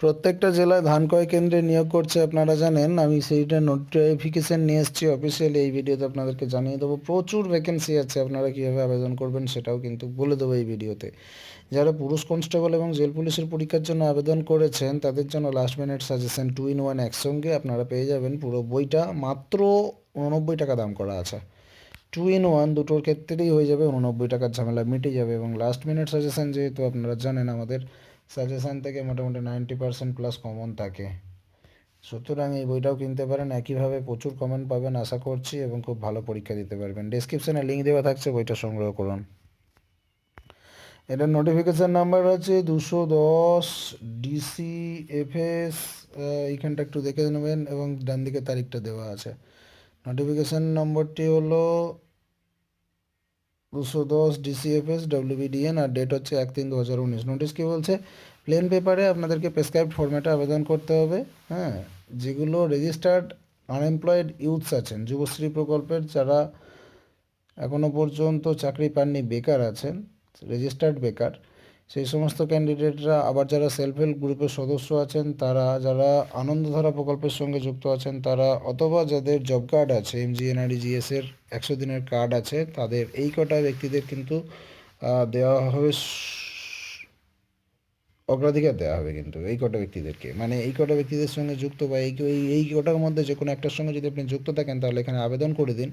প্রত্যেকটা জেলায় ধান ক্রয় কেন্দ্রে নিয়োগ করছে আপনারা জানেন। আমি সেইটা নোটিফিকেশান নিয়ে এসেছি অফিসিয়ালি এই ভিডিওতে আপনাদেরকে জানিয়ে দেবো। প্রচুর ভ্যাকেন্সি আছে, আপনারা কীভাবে আবেদন করবেন সেটাও কিন্তু বলে দেবো এই ভিডিওতে। যারা পুরুষ কনস্টেবল এবং জেল পুলিশের পরীক্ষার জন্য আবেদন করেছেন, তাদের জন্য last minute suggestion two in one একসঙ্গে আপনারা পেয়ে যাবেন। পুরো বইটা মাত্র উননব্বই টাকা দাম করা আছে। টু ইন ওয়ান দুটোর ক্ষেত্রেই হয়ে যাবে, উননব্বই টাকার ঝামেলা মিটে যাবে এবং লাস্ট মিনিট সাজেশন যেহেতু আপনারা জানেন আমাদের সাজেশান থেকে মোটামুটি নাইনটি পার্সেন্ট প্লাস কমন থাকে। সুতরাং এই বইটাও কিনতে পারেন। একইভাবে প্রচুর কমেন্ট পাবেন, আশা করছি, এবং খুব ভালো পরীক্ষা দিতে পারবেন। ডিসক্রিপশানে লিঙ্ক দেওয়া থাকছে, বইটা সংগ্রহ করুন। এটার নোটিফিকেশান নাম্বার আছে দুশো দশ ডিসি এফএস এইখানটা একটু দেখে নেবেন, এবং ডান দিকে তারিখটা দেওয়া আছে। নোটিফিকেশান নম্বরটি হলো দুশো দশ ডিসিএফএস ডব্লিউবিডিএন আর ডেট হচ্ছে এক তিন দু হাজার উনিশ। নোটিশ কী বলছে? প্লেন পেপারে আপনাদেরকে প্রেসক্রাইব ফরম্যাটে আবেদন করতে হবে হ্যাঁ? যেগুলো রেজিস্টার্ড আনএমপ্লয়েড ইউথস আছেন, যুবশ্রী প্রকল্পের যারা এখনও পর্যন্ত চাকরি পাননি, বেকার আছেন রেজিস্টার্ড বেকার সেই সমস্ত ক্যান্ডিডেটরা আবার যারা সেলফ হেল্প গ্রুপের সদস্য আছেন, তারা যারা আনন্দধারা প্রকল্পের সঙ্গে যুক্ত আছেন, তারা অথবা যাদের জব কার্ড আছে এম এমজিএনআরই জিএসের একশো দিনের কার্ড আছে, তাদের এই কটা ব্যক্তিদের কিন্তু দেওয়া হবে অগ্রাধিকার দেওয়া হবে কিন্তু এই কটা ব্যক্তিদেরকে। মানে এই কটা ব্যক্তিদের সঙ্গে যুক্ত বা এই এই কটার মধ্যে যে কোনো একটার সঙ্গে যদি আপনি যুক্ত থাকেন, তাহলে এখানে আবেদন করে দিন।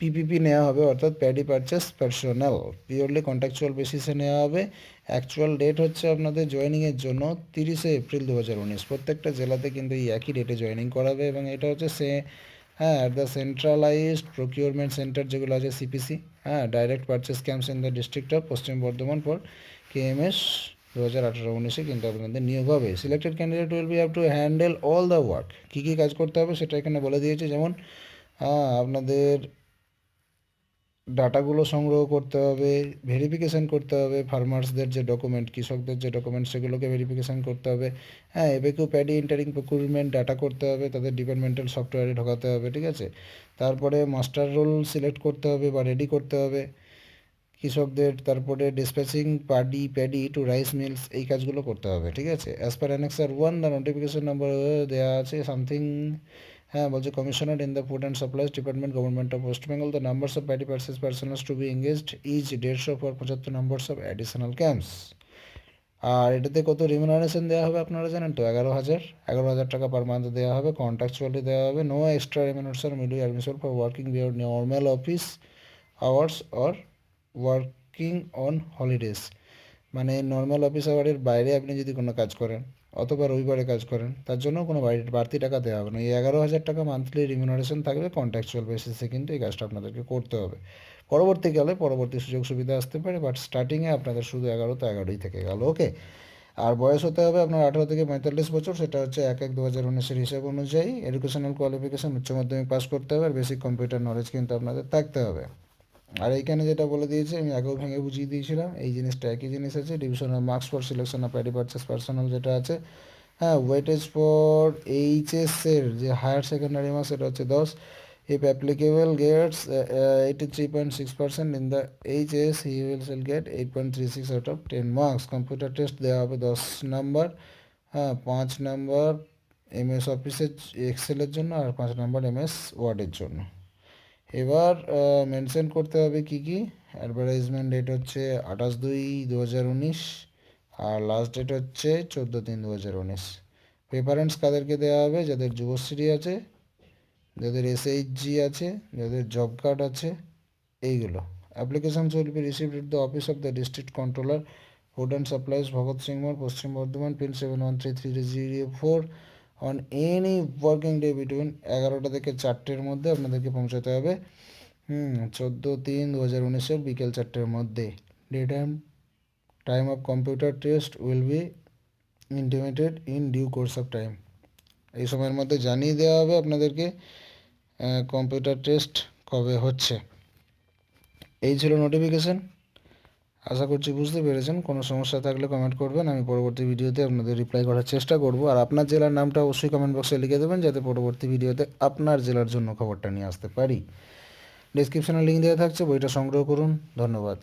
পিপিপি নেওয়া হবে, অর্থাৎ paddy purchase personal purely contractual বেসিসে নেওয়া হবে। অ্যাকচুয়াল ডেট হচ্ছে আপনাদের জয়েনিংয়ের জন্য তিরিশে এপ্রিল দু হাজার উনিশ। প্রত্যেকটা জেলাতে কিন্তু এই একই ডেটে জয়েনিং করাবে এবং এটা হচ্ছে সে হ্যাঁ at the centralised procurement centre যেগুলো আছে সিপিসি হ্যাঁ direct purchase camps in the district of Paschim Bardhaman for KMS দু হাজার আঠারো উনিশে কিন্তু আপনাদের নিয়োগ হবে। Selected candidate will be have to handle all the work কী কী কাজ করতে হবে সেটা এখানে বলে দিয়েছে। যেমন আপনাদের ডাটাগুলো সংগ্রহ করতে হবে ভেরিফিকেশান করতে হবে ফার্মার্সদের যে ডকুমেন্ট কৃষকদের যে ডকুমেন্ট সেগুলোকে ভেরিফিকেশান করতে হবে। হ্যাঁ এবেকেও প্যাডি ইন্টারিং প্রকুরমেন্ট ডাটা করতে হবে, তাদের ডিপার্টমেন্টাল সফটওয়্যারে ঢোকাতে হবে, ঠিক আছে? তারপরে মাস্টার রোল সিলেক্ট করতে হবে বা রেডি করতে হবে। কৃষকদের, তারপরে dispatching paddy paddy to rice mills এই কাজগুলো করতে হবে, ঠিক আছে? As per annexure one the notification number দেওয়া আছে সামথিং হ্যাঁ বলছে commissioner in the food and supplies department government of West Bengal the numbers of paddy purchase personals to be engaged is দেড়শো ফর পঁচাত্তর নাম্বারস অফ অ্যাডিশনাল ক্যাম্পস আর এটাতে কত রিমিনারেশন দেওয়া হবে আপনারা জানেন তো? এগারো হাজার। এগারো হাজার টাকা পার মান্থ দেওয়া হবে কন্ট্রাকচুয়ালি দেওয়া হবে। No extra remuneration middle admission for working beer normal office hours or working on holidays মানে নর্মাল অফিস আওয়ারের বাইরে আপনি যদি কোনো কাজ করেন অথবা রবিবারে কাজ করেন, তার জন্য কোনো বাড়তি টাকা দেওয়া হবে না। এই এগারো হাজার টাকা মান্থলি রিমিউনারেশন থাকবে কন্ট্রাকচুয়াল বেসিসে কিন্তু এই কাজটা আপনাদেরকে করতে হবে। পরবর্তীকালে পরবর্তী সুযোগ সুবিধা আসতে পারে বাট স্টার্টিংয়ে আপনাদের শুধু এগারো তো এগারোই থেকে গেল ওকে আর বয়স হতে হবে আপনার আঠারো থেকে পঁয়তাল্লিশ বছর, সেটা হচ্ছে এক এক দু হাজার উনিশের হিসাব অনুযায়ী। এডুকেশনাল কোয়ালিফিকেশান উচ্চ মাধ্যমিক পাস করতে হবে, আর বেসিক কম্পিউটার নলেজ কিন্তু আপনাদের থাকতে হবে। আর এইখানে যেটা বলে দিয়েছে আমি আগেও ভেঙে বুঝিয়ে দিয়েছিলাম এই জিনিসটা একই জিনিস আছে division of marks for selection of paddy purchase personal যেটা আছে। হ্যাঁ ওয়েটেজ ফর এইচএসের যে হায়ার সেকেন্ডারি মার্কস সেটা হচ্ছে দশ if applicable gets uh, uh, 83.6% in the HS he will shall get 8.36 out of 10 marks computer test দেওয়া হবে দশ নাম্বার হ্যাঁ পাঁচ নাম্বার এমএস অফিসের এক্সেলের জন্য আর পাঁচ নাম্বার এমএস ওয়ার্ডের জন্য। এবার মেনশন করতে হবে কি কি? অ্যাডভার্টাইজমেন্ট ডেট হচ্ছে আঠাশ দুই দু হাজার উনিশ আর লাস্ট ডেট হচ্ছে চোদ্দ তিন দু হাজার উনিশ প্রেফারেন্স কাদেরকে দেওয়া হবে? যাদের যুবশ্রী আছে, যাদের এসএইচজি আছে, যাদের জব কার্ড আছে, এইগুলো। Application will be received at the office of the district controller food and supplies Bhagat Singh মোড় Paschim Bardhaman pin seven one three three zero four on any working day between এগারোটা থেকে চারটের মধ্যে আপনাদেরকে পৌঁছাতে হবে। হুম, চোদ্দ তিন দু হাজার উনিশের বিকেল চারটের মধ্যে। Day time time of computer test will be intimated in due course of time এই সময়ের মধ্যে জানিয়ে দেওয়া হবে আপনাদেরকে কম্পিউটার টেস্ট কবে হচ্ছে। এই ছিল নোটিফিকেশান আশা করছি বুঝতে পেরেছেন। কোনো সমস্যা থাকলে কমেন্ট করবেন, আমি পরবর্তী ভিডিওতে আপনাদের রিপ্লাই করার চেষ্টা করব। আর আপনার জেলার নামটা অবশ্যই কমেন্ট বক্সে লিখে দেবেন, যাতে পরবর্তী ভিডিওতে আপনার জেলার জন্য খবরটা নিয়ে আসতে পারি। ডিসক্রিপশানে লিঙ্ক দেওয়া থাকছে, বইটা সংগ্রহ করুন। ধন্যবাদ।